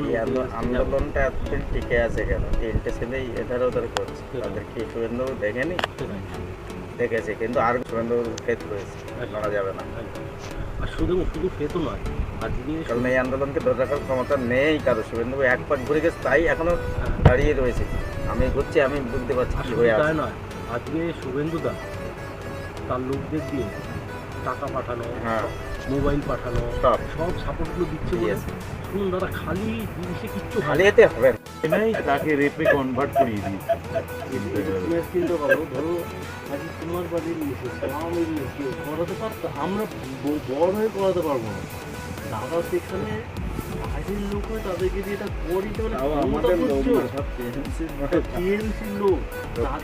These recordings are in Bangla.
এই আন্দোলনটা এতদিন টিকে আছে কেন? তিনটে ছেলেই এধার ওধার করছে। তাদের কি শুভেন্দু দেখেনি? দেখেছে কিন্তু আর শুভেন্দু ফেত রয়েছে। মানা যাবে না। আর শুধু শুধু পেতো নয়। কারণ এই আন্দোলনকে ধরে রাখার ক্ষমতা নেই কারও। শুভেন্দু এক পাক ঘুরে গেছে তাই এখনও দাঁড়িয়ে রয়েছে। আমি ঘুরছি আমি বুঝতে পারছি কি হয়ে আছে। নয় আজকে শুভেন্দু দা তার লোকদের দিয়ে টাকা পাঠানো হ্যাঁ। মোবাইল পাঠানো সব। সাপোর্টগুলো দিচ্ছে বলে. শুনুন দাদা খালি জিনিসে কিচ্ছু খালি এতে হবে না। নাই তাকে রেপে কনভার্ট করিয়ে দিয়েছে। তুমি চিন্তা করো ধরো আজ তোমার বাড়ির মিসেস আমি মিসেস করাতে পারতো? আমরা বড় হয়ে করাতে পারব না। দাদা সেখানে লোক হয়ে তাদেরকে দিয়ে এটা করিতে মানে আমাদের লোক লোক।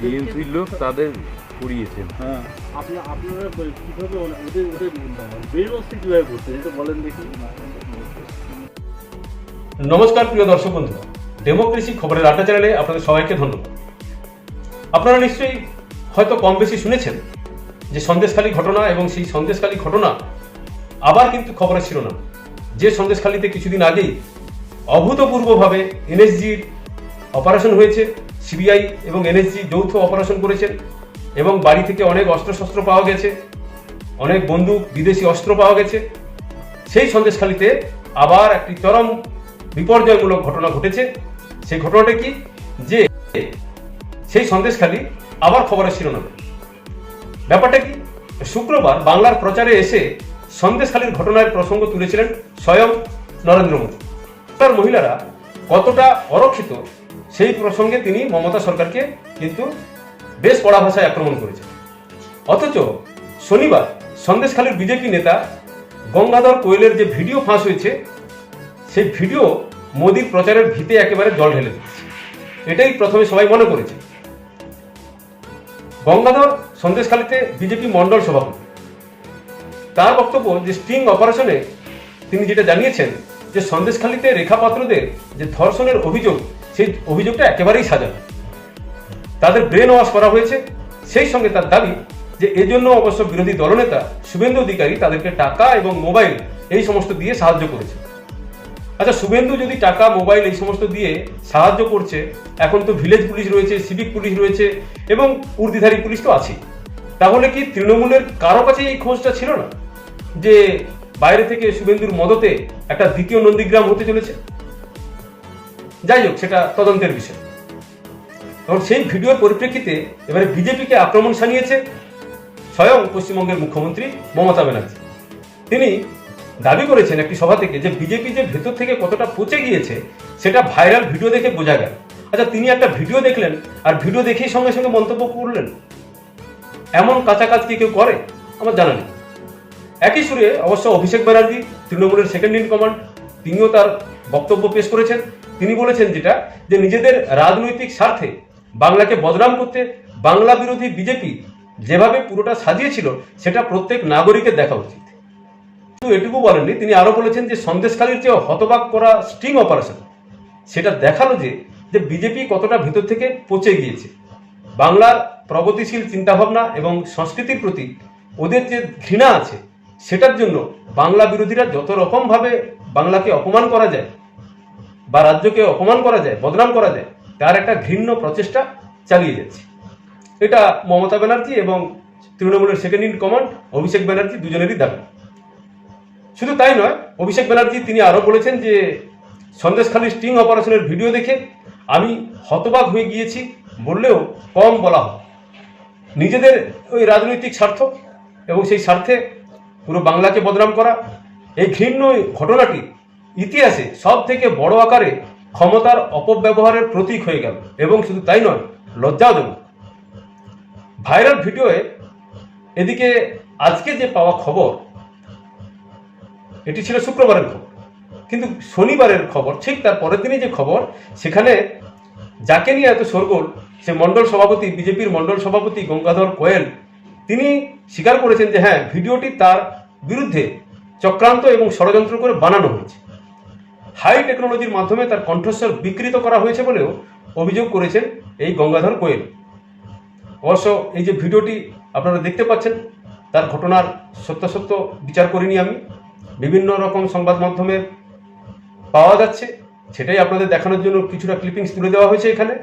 টিএমসির তাদের পুড়িয়েছেন হ্যাঁ। আপনি আপনারা কীভাবে ওদের ওদের বেরোচ্ছে কীভাবে করতে এটা বলেন দেখি। নমস্কার প্রিয় দর্শক বন্ধুরা। ডেমোক্রেসি খবরের আড্ডা চ্যানেলে আপনাদের সবাইকে ধন্যবাদ। আপনারা নিশ্চয়ই হয়তো কম বেশি শুনেছেন যে সন্দেশখালী ঘটনা এবং সেই সন্দেশখালী ঘটনা আবার কিন্তু খবরের শিরোনাম। যে সন্দেশখালীতে কিছুদিন আগেই অভূতপূর্বভাবে এনএসজির অপারেশন হয়েছে সিবিআই এবং এনএসজি যৌথ অপারেশন করেছেন এবং বাড়ি থেকে অনেক অস্ত্রশস্ত্র পাওয়া গেছে, অনেক বন্দুক, বিদেশি অস্ত্র পাওয়া গেছে। সেই সন্দেশখালিতে আবার একটি চরম বিপর্যয়মূলক ঘটনা ঘটেছে। সেই ঘটনাটা কি? যে সেই সন্দেশখালি আবার খবরের শিরোনামে। ব্যাপারটা কি? শুক্রবার বাংলার প্রচারে এসে সন্দেশখালির ঘটনার প্রসঙ্গ তুলেছিলেন স্বয়ং নরেন্দ্র মোদী। তার মহিলারা কতটা অরক্ষিত সেই প্রসঙ্গে তিনি মমতা সরকারকে কিন্তু বেশ কড়া ভাষায় আক্রমণ করেছেন। অথচ শনিবার সন্দেশখালীর বিজেপি নেতা গঙ্গাধর কোয়েলের যে ভিডিও ফাঁস হয়েছে, সেই ভিডিও মোদীর প্রচারের ভিতে একেবারে জল ঢেলে দিচ্ছে এটাই প্রথমে সবাই মনে করেছে। গঙ্গাধর সন্দেশখালীতে বিজেপি মণ্ডল সভাপতি তার বক্তব্য যে স্টিং অপারেশনে তিনি যেটা জানিয়েছেন যে সন্দেশখালীতে রেখা পাত্রদের যে ধর্ষণের অভিযোগ, সেই অভিযোগটা একেবারেই সাজানো। তাদের ব্রেন ওয়াশ করা হয়েছে। সেই সঙ্গে তার দাবি যে এজন্য অবশ্য বিরোধী দলনেতা শুভেন্দু অধিকারী তাদেরকে টাকা এবং মোবাইল এই সমস্ত দিয়ে সাহায্য করেছে। আচ্ছা শুভেন্দু যদি টাকা, মোবাইল এই সমস্ত দিয়ে সাহায্য করছে, এখন তো ভিলেজ পুলিশ রয়েছে, সিভিক পুলিশ রয়েছে এবং উর্দিধারী পুলিশ তো আছেই। তাহলে কি তৃণমূলের কারও কাছে এই খোঁজটা ছিল না? যে বাইরে থেকে শুভেন্দুর মদতে একটা দ্বিতীয় নন্দীগ্রাম হতে চলেছে? যাই হোক, সেটা তদন্তের বিষয়। এবং সেই ভিডিওর পরিপ্রেক্ষিতে এবারে বিজেপিকে আক্রমণ সানিয়েছে স্বয়ং পশ্চিমবঙ্গের মুখ্যমন্ত্রী মমতা ব্যানার্জি। তিনি দাবি করেছেন একটি সভা থেকে যে বিজেপি যে ভেতর থেকে কতটা পচে গিয়েছে, সেটা ভাইরাল ভিডিও দেখে বোঝা গেল। আচ্ছা তিনি একটা ভিডিও দেখলেন আর ভিডিও দেখেই সঙ্গে সঙ্গে মন্তব্য করলেন? এমন কাঁচা কাজ কি কেউ করে? আমার জানা নেই। একই সুরে অবশ্য অভিষেক ব্যানার্জি, তৃণমূলের সেকেন্ড ইন কমান্ড তিনিও তার বক্তব্য পেশ করেছেন। তিনি বলেছেন যেটা, যে নিজেদের রাজনৈতিক স্বার্থে বাংলাকে বদনাম করতে বাংলা বিরোধী বিজেপি যেভাবে পুরোটা সাজিয়েছিল, সেটা প্রত্যেক নাগরিকের দেখা উচিত। শুধু এটুকু বলেননি, তিনি আরও বলেছেন যে সন্দেশখালীর যে হতবাক করা স্টিং অপারেশন সেটা দেখাল যে যে বিজেপি কতটা ভিতর থেকে পচে গিয়েছে। বাংলার প্রগতিশীল চিন্তাভাবনা এবং সংস্কৃতির প্রতি ওদের যে ঘৃণা আছে সেটার জন্য বাংলা বিরোধীরা যত রকমভাবে বাংলাকে অপমান করা যায় বা রাজ্যকে অপমান করা যায়, বদনাম করা যায়, তার একটা ঘৃণ্য প্রচেষ্টা চালিয়ে যাচ্ছে। এটা মমতা ব্যানার্জি এবং তৃণমূলের second in command Abhishek Banerjee দুজনেরই দাবি। শুধু তাই নয়, অভিষেক ব্যানার্জি তিনি আরও বলেছেন যে সন্দেশখালী স্টিং অপারেশনের ভিডিও দেখে আমি হতবাক হয়ে গিয়েছি, বললেও কম বলা হয় নিজেদের ওই রাজনৈতিক স্বার্থ এবং সেই স্বার্থে পুরো বাংলাকে বদনাম করা? এই ঘৃণ্য ঘটনাটি ইতিহাসে সব থেকে বড় আকারে ক্ষমতার অপব্যবহারের প্রতীক হয়ে গেল, এবং শুধু তাই নয়, লজ্জাজনক। ভাইরাল ভিডিওয়ে এদিকে আজকে যে পাওয়া খবর, এটি ছিল শুক্রবারের খবর। কিন্তু শনিবারের খবর, ঠিক তার পরের দিনই যে খবর, সেখানে যাকে নিয়ে এত শোরগোল, সে মণ্ডল সভাপতি, বিজেপির মণ্ডল সভাপতি গঙ্গাধর কোয়েল তিনি স্বীকার করেছেন যে হ্যাঁ ভিডিওটি তার বিরুদ্ধে চক্রান্ত এবং ষড়যন্ত্র করে বানানো হয়েছে। হাই টেকনোলজির মাধ্যমে তার কণ্ঠস্বর বিকৃত করা হয়েছে বলেও অভিযোগ করেছেন এই গঙ্গাধর কোয়েল। অবশ্য এই যে ভিডিওটি আপনারা দেখতে পাচ্ছেন, তার ঘটনার সত্যাসত্য বিচার করিনি আমি। বিভিন্ন রকম সংবাদ মাধ্যমে পাওয়া যাচ্ছে, সেটাই আপনাদের দেখানোর জন্য কিছুটা ক্লিপিংস তুলে দেওয়া হয়েছে এখানে।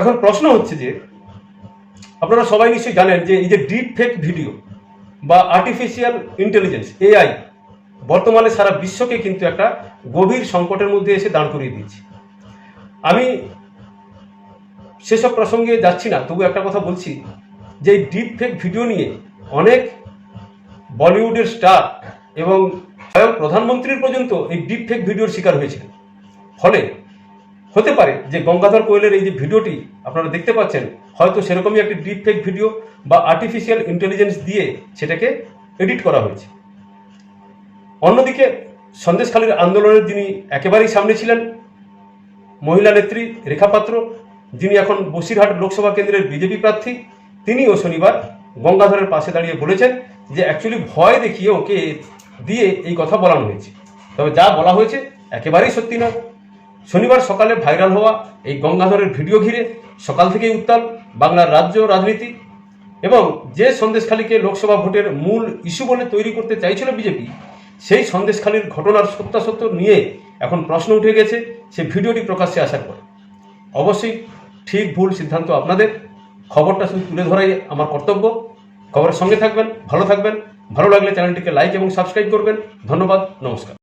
এখন প্রশ্ন হচ্ছে যে আপনারা সবাই নিশ্চয়ই জানেন যে এই যে ডিপ ফেক ভিডিও বা আর্টিফিশিয়াল ইন্টেলিজেন্স এআই বর্তমানে সারা বিশ্বকে কিন্তু একটা গভীর সংকটের মধ্যে এসে দাঁড় করিয়ে দিয়েছে। আমি সেসব প্রসঙ্গে যাচ্ছি না, তবু একটা কথা বলছি যে এই ডিপ ফেক ভিডিও নিয়ে অনেক বলিউডের স্টার এবং স্বয়ং প্রধানমন্ত্রীর পর্যন্ত এই ডিপ ফেক ভিডিওর শিকার হয়েছিলেন। ফলে হতে পারে যে গঙ্গাধর কোয়েলের এই যে ভিডিওটি আপনারা দেখতে পাচ্ছেন, হয়তো সেরকমই একটি ডিপ ফেক ভিডিও বা আর্টিফিশিয়াল ইন্টেলিজেন্স দিয়ে সেটাকে এডিট করা হয়েছে। অন্যদিকে সন্দেশখালীর আন্দোলনের যিনি একেবারেই সামনে ছিলেন, মহিলা নেত্রী রেখা পাত্র, যিনি এখন বসিরহাট লোকসভা কেন্দ্রের বিজেপি প্রার্থী, তিনিও শনিবার গঙ্গাধরের পাশে দাঁড়িয়ে বলেছেন যে অ্যাকচুয়ালি ভয় দেখিয়ে ওকে দিয়ে এই কথা বলানো হয়েছে। তবে যা বলা হয়েছে একেবারেই সত্যি নয়। শনিবার সকালে ভাইরাল হওয়া এই গঙ্গাধরের ভিডিও ঘিরে সকাল থেকেই উত্তাল বাংলার রাজ্য রাজনীতি। এবং যে সন্দেশখালীকে লোকসভা ভোটের মূল ইস্যু বলে তৈরি করতে চাইছিল বিজেপি, সেই সন্দেশখালীর ঘটনার সত্যাসত্য নিয়ে এখন প্রশ্ন উঠে গেছে সেই ভিডিওটি প্রকাশ্যে আসার পর। অবশ্যই ঠিক ভুল সিদ্ধান্ত আপনাদের। খবরটা শুধু তুলে ধরাই আমার কর্তব্য। খবরের সঙ্গে থাকবেন, ভালো থাকবেন। ভালো লাগলে চ্যানেলটিকে লাইক এবং সাবস্ক্রাইব করবেন। ধন্যবাদ, নমস্কার।